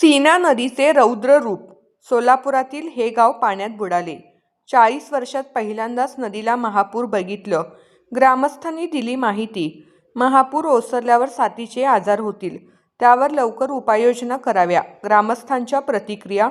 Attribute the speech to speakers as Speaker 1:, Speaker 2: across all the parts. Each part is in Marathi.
Speaker 1: सीना नदीचे रौद्र रूप. सोलापुरातील हे गाव पाण्यात बुडाले. चाळीस वर्षात पहिल्यांदाच नदीला महापूर बघितलं. ग्रामस्थांनी दिली माहिती. महापूर ओसरल्यावर साथीचे आजार होतील. त्यावर लवकर उपाययोजना कराव्या. ग्रामस्थांच्या प्रतिक्रिया.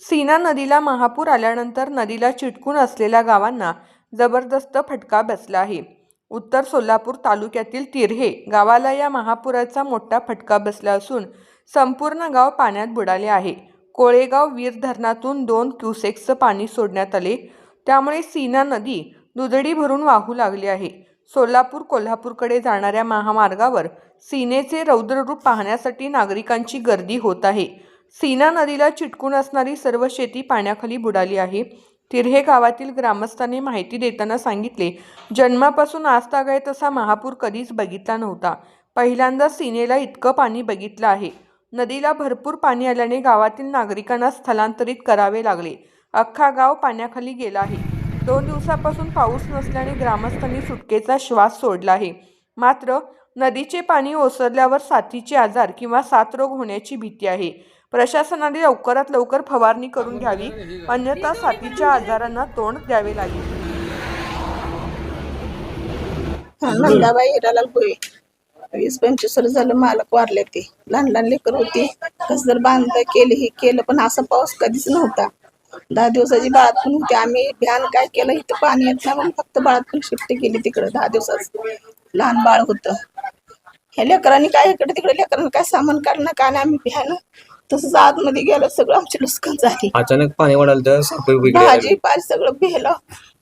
Speaker 1: सीना नदीला महापूर आल्यानंतर नदीला चिटकून असलेल्या गावांना जबरदस्त फटका बसला आहे. उत्तर सोलापूर तालुक्यातील तिरहे गावाला या महापुराचा मोठा फटका बसला असून संपूर्ण गाव पाण्यात बुडाले आहे. कोळेगाव वीर धरणातून दोन क्युसेक्सचं पाणी सोडण्यात आले. त्यामुळे सीना नदी दुधडी भरून वाहू लागली आहे. सोलापूर कोल्हापूरकडे जाणाऱ्या महामार्गावर सीनेचे रौद्ररूप पाहण्यासाठी नागरिकांची गर्दी होत आहे. सीना नदीला चिटकून असणारी सर्व शेती पाण्याखाली बुडाली आहे. तिर्हे गावातील ग्रामस्थांनी माहिती देताना सांगितले जन्मापासून आज तागाय तसा महापूर कधीच बघितला नव्हता. पहिल्यांदा सीनेला इतकं पाणी बघितलं आहे. नदीला भरपूर पाणी आल्याने गावातील नागरिकांना स्थलांतरित करावे लागले. अख्खा गाव पाण्याखाली गेला आहे. दोन दिवसापासून पाऊस नसल्याने ग्रामस्थांनी सुटकेचा श्वास सोडला आहे. मात्र नदीचे पाणी ओसरल्यावर साथीचे आजार किंवा साथरोग होण्याची भीती आहे. प्रशासनाने लवकरात लवकर फवारणी करून घ्यावी अन्यथा साथीच्या आजारांना तोंड द्यावे लागेल.
Speaker 2: नंदाबाई हिरालाल भोये वीस पंचवीस वर्ष झालं मालक वारले ते. लहान लहान लेकर होती. कसं जर बांध केलं हे केलं पण असा पाऊस कधीच नव्हता. दहा दिवसाची बाळात पण होती. आम्ही ध्यान काय केलं इथं पाणी येत नाही म्हणून फक्त बाळात पण शिफ्ट केली तिकडं दहा दिवसाचं लहान बाळ होतं. ह्या लेकरांनी काय इकडे तिकडे लेकरांनी काय सामान काढणं काय नाही आम्ही भ्यानं. तसंच आतमध्ये गेलं सगळं आमची नुकसान झाली.
Speaker 3: अचानक पाणी वाढालं तर
Speaker 2: भाजी पाच सगळं भेलं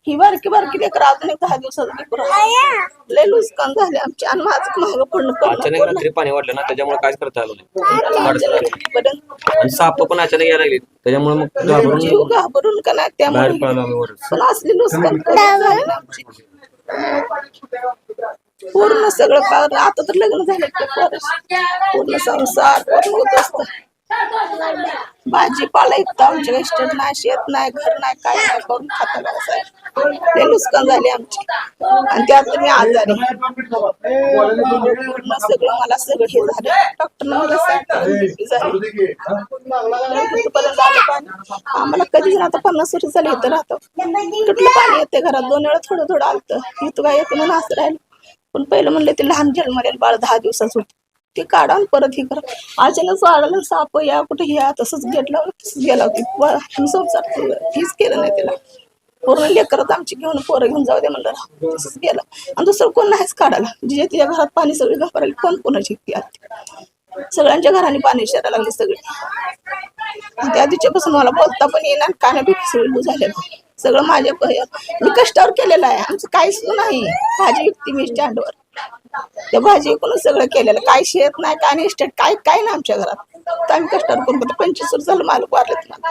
Speaker 2: ही बारकी बारकी लेकर अजून एक दहा दिवसाचं लेकरं. लय नुकसान झाले आमचे. आणि माझं महाग पडणं
Speaker 3: अचानक रात्री पाणी वाढलं ना त्याच्यामुळे काहीच करता आलं नाही. आणि साप पण अचानक यायला लागले त्याच्यामुळे मग घाबरून
Speaker 2: जीव घाबरून का नाही
Speaker 3: बाहेर
Speaker 2: त्यामुळे
Speaker 3: पळालो आम्ही वरच.
Speaker 2: पण असली नुकसान झालं आमची. पूर्ण सगळं पार आता तर लग्न झालं की. पूर्ण संसार पूर्ण होत असत. भाजीपाला इतका आमच्या इस्टेट नाही शेत नाही घर नाही काय नाही करून खाता ते नुकसान झाले आमचे. आणि त्यात मी आजारी. सगळं मला सगळं हे झालं. डॉक्टरनं मला आम्हाला कधी आता पन्नास वर्ष झाले इथं राहतो. कुठलं पाणी येते घरात? दोन वेळा थोडं थोडं आलतं. इथं काय येते म्हणून असं राहिलं. पण पहिलं म्हणलं ते लहान जन्मलेलं बाळ दहा दिवसात होतं. ते काढा परत हे करा. अचानक वाढलं साप या कुठे ह्या तसंच घेतलं तसंच गेला. होती संसार हेच केलं नाही त्याला. पूर्ण लेकरच आमची घेऊन पोरं घेऊन जाऊ दे म्हणलं. तसंच गेलं. आणि दुसरं कोण नाहीच काढायला. जिजे तिच्या घरात पाणी सगळी घाबरायला कोण कोणाची ती सगळ्यांच्या घराने पाणी शिरायला लागले सगळे. त्या दिवशीपासून मला बोलता पण येणार काना बी सगळं झालेलं सगळं माझ्या मी कष्टावर केलेलं आहे. आमचं काहीच नाही. भाजी विकती मी स्टँडवर. त्या भाजी विकूनच सगळं केलेलं. काय शेत नाही काय नाही इस्टेट काय काय नाही आमच्या घरात. तर आम्ही कष्टावर करून करतो पंचवीस वर्ष झालं मालक वारलेत मला.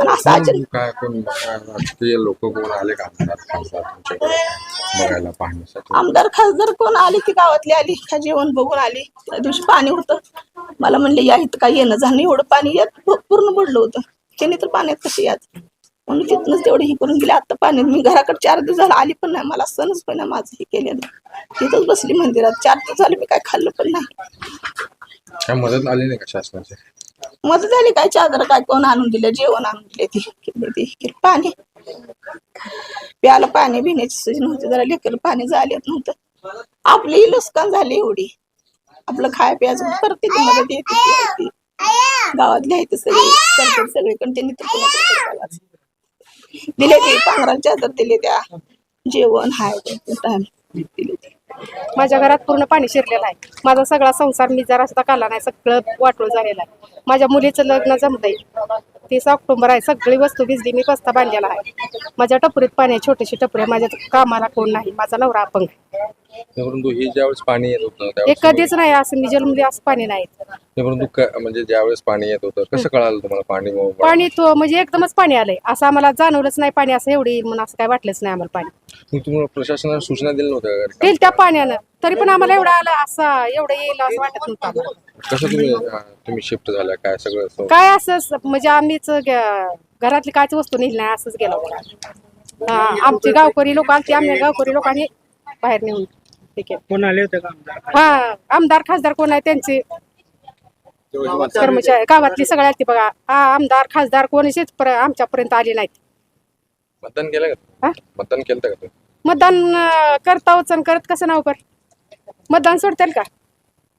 Speaker 2: आणि असं अचानक
Speaker 4: काय कोण काय राजकीय लोक कोण आले का आमदार? खासदार तुमच्याकडे बघायला पाहण्यासाठी.
Speaker 2: आमदार खासदार कोण आली ती गावातली आली का जेवण बघून आली? त्या दिवशी पाणी होतं. मला म्हणले या इथं काय येणं झालं नाही. एवढं पाणी येत. पूर्ण बुडलं होतं. त्याने तर पाण्यात कशी याच म्हणून तिथनंच तेवढं हे करून गेले आता पाण्यात मी घराकडे चार दिवस झाला आली पण नाही. मला सणच पण नाही माझं हे केलेलं. तिथंच बसली मंदिरात. चार दिवस झाले मी काय खाल्लं पण नाही.
Speaker 4: काय मदत आली नाही का शासनाची?
Speaker 2: मदत झाली काय? चादर काय कोण आणून दिलं? जेवण आणून दिले ते. केलं ते केलं. पाणी. प्याला पाणी पिण्याची सोय नव्हती. जरा लेकर पाणी झालेत नव्हतं. आपली नुकसान झाली एवढी. आपलं खाय प्यायचं. प्रत्येक मदत येते ती. गावातले आहेत सगळे. करतात सगळे. त्यांनी तर. दिले ते. पांघरांच्या तर दिले त्या. जेवण हाय टाइम दिले ते.
Speaker 5: माझ्या घरात पूर्ण पाणी शिरलेलं आहे. माझा सगळा संसार मी जरा सुद्धा काढला नाही सगळं वाटोळ झालेलं आहे. माझ्या मुलीचं लग्न जमतंय. तीस ऑक्टोबर आहे. सगळी वस्तू भिजली मी पस्ता बांधलेला आहे. माझ्या टपरीत पाणी आहे. छोटीशी टपरी आहे. माझ्या कामाला कोण नाही. माझा नवरा अपंग आहे.
Speaker 4: परंतु हे ज्यावेळेस पाणी येत होतं
Speaker 5: हे
Speaker 4: त्यावेळेस
Speaker 5: कधीच नाही. असं मी जन्मली असं पाणी नाही.
Speaker 4: ते परंतु क- म्हणजे ज्यावेळेस पाणी येत होतं कसं कळालं तुम्हाला पाणी?
Speaker 5: पाणी तो म्हणजे एकदमच पाणी आलंय. असं आम्हाला जाणवलंच नाही पाणी असं एवढी म्हणून असं काय वाटलंच नाही आम्हाला पाणी.
Speaker 4: तुम्हाला प्रशासनाने सूचना दिल्या नव्हत्या का?
Speaker 5: येईल त्या पाण्यानं. तरी पण आम्हाला एवढं आलं असं एवढं येईल असं वाटत नव्हतं आम्हाला.
Speaker 4: कसं तुम्ही अं, तुम्ही शिफ्ट झाला? काय सगळं असं?
Speaker 5: काय असं म्हणजे आम्हीच ग- घरातली कायच वस्तू नेली नाही असंच गेलो. हा, आमचे गावकरी लोक आमचे आमच्या गावकरी लोकांनी बाहेर नेऊन हे केलं.
Speaker 6: कोण आले होते का आमदार?
Speaker 5: हा आमदार खासदार कोण आहे त्यांचे? कर्मचारी गावातली सगळ्यात ती बघा. आ- आमदार खासदार कोणीच पर- आमच्यापर्यंत आले नाहीत.
Speaker 4: मतदान केलं का
Speaker 5: हा?
Speaker 4: मतदान केलं का तुम्ही?
Speaker 5: मतदान अं, करता उचन करत कसं नाव कर मतदान सोडतील का?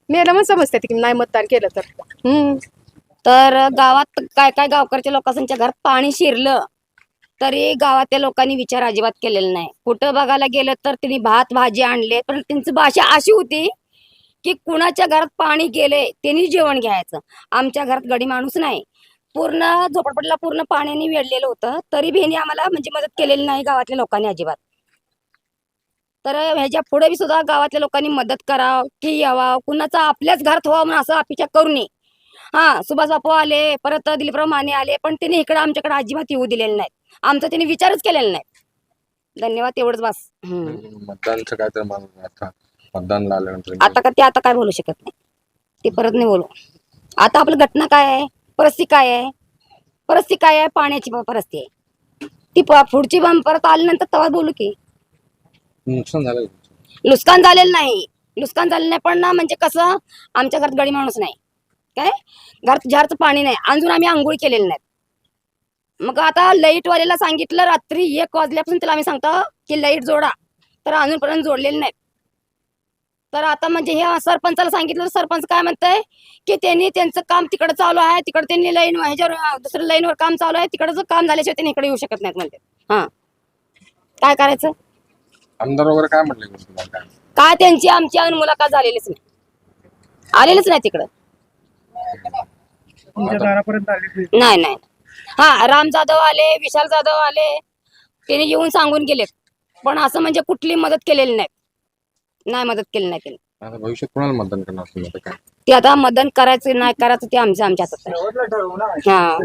Speaker 5: मेलं मग समजते की नाही मतदान केलं तर. हम्म.
Speaker 6: तर गावात काय काय गावकरच्या लोकांच्या घरात पाणी शिरलं तरी गावातल्या लोकांनी विचार अजिबात केलेला नाही. कुठं बघायला गेलं तर त्यांनी भात भाजी आणले पण त्यांची भाषा अशी होती की कुणाच्या घरात पाणी गेले त्यांनी जेवण घ्यायचं. आमच्या घरात गडी माणूस नाही. पूर्ण झोपडपट्टीला पूर्ण पाण्याने वेढलेलं होतं. तरी बी ह्यांनी आम्हाला म्हणजे मदत केलेली नाही गावातल्या लोकांनी अजिबात. तर ह्याच्या पुढे बी सुद्धा गावातल्या लोकांनी मदत करावं की यावा. कुणाचा आपल्याच घरात व्हावं म्हणून असं अपेक्षा करू नये. हा सुभाष बापू आले परत दिलीपराव माने आले पण त्यांनी इकडे आमच्याकडे अजिबात येऊ दिलेले नाहीत आमचा त्यांनी विचारच केलेला नाही. धन्यवाद एवढंच बस.
Speaker 4: मतदानचं काय तर आता आल्यानंतर
Speaker 6: आता का ते आता काय बोलू शकत नाही. ते परत नाही बोलू. आता आपलं घटना काय आहे? परिस्थिती काय आहे? परिस्थिती काय आहे? पाण्याची प- परिस्थिती आहे. ती प- पुढची बंब परत आल्यानंतर तेव्हा बोलू की.
Speaker 4: नुकसान झालं?
Speaker 6: नुकसान झालेलं नाही. नुकसान झालेलं नाही पण ना म्हणजे कसं? आमच्या घरात गडी माणूस नाही. काय? घरात झारचं पाणी नाही. अजून आम्ही आंघोळ केलेली नाही मग आता लाइट वाल्याला सांगितलं रात्री एक वाजल्यापासून त्याला आम्ही सांगतो की लाइट जोडा. तर अजूनपर्यंत जोडलेली नाही तर आता म्हणजे हे सरपंचाला सांगितलं तर सरपंच काय म्हणतंय की त्यांनी त्यांचं काम तिकडे चालू आहे तिकडे त्यांनी लाईन ह्याच्यावर दुसऱ्या लाईनवर काम चालू आहे तिकडचं काम झाल्याशिवाय त्यांनी इकडे येऊ शकत नाहीत म्हणते हा. काय करायचं?
Speaker 4: आमदार वगैरे काय म्हटले काय?
Speaker 6: काय त्यांची आमची अजून मुलाखत झालेलीच नाही. आलेलीच नाही तिकडं. नाही. नाही हा राम जाधव आले विशाल जाधव आले त्यांनी येऊन सांगून गेलेत. पण असं म्हणजे कुठली मदत केलेली नाही नाही मदत केली नाही त्यांनी
Speaker 4: आता भविष्यात कोणाला मतदान करणार तुम्ही आता काय?
Speaker 6: ते आता मदत करायचं नाही करायचं ते आमच्या आमच्या हातात आहे. हा.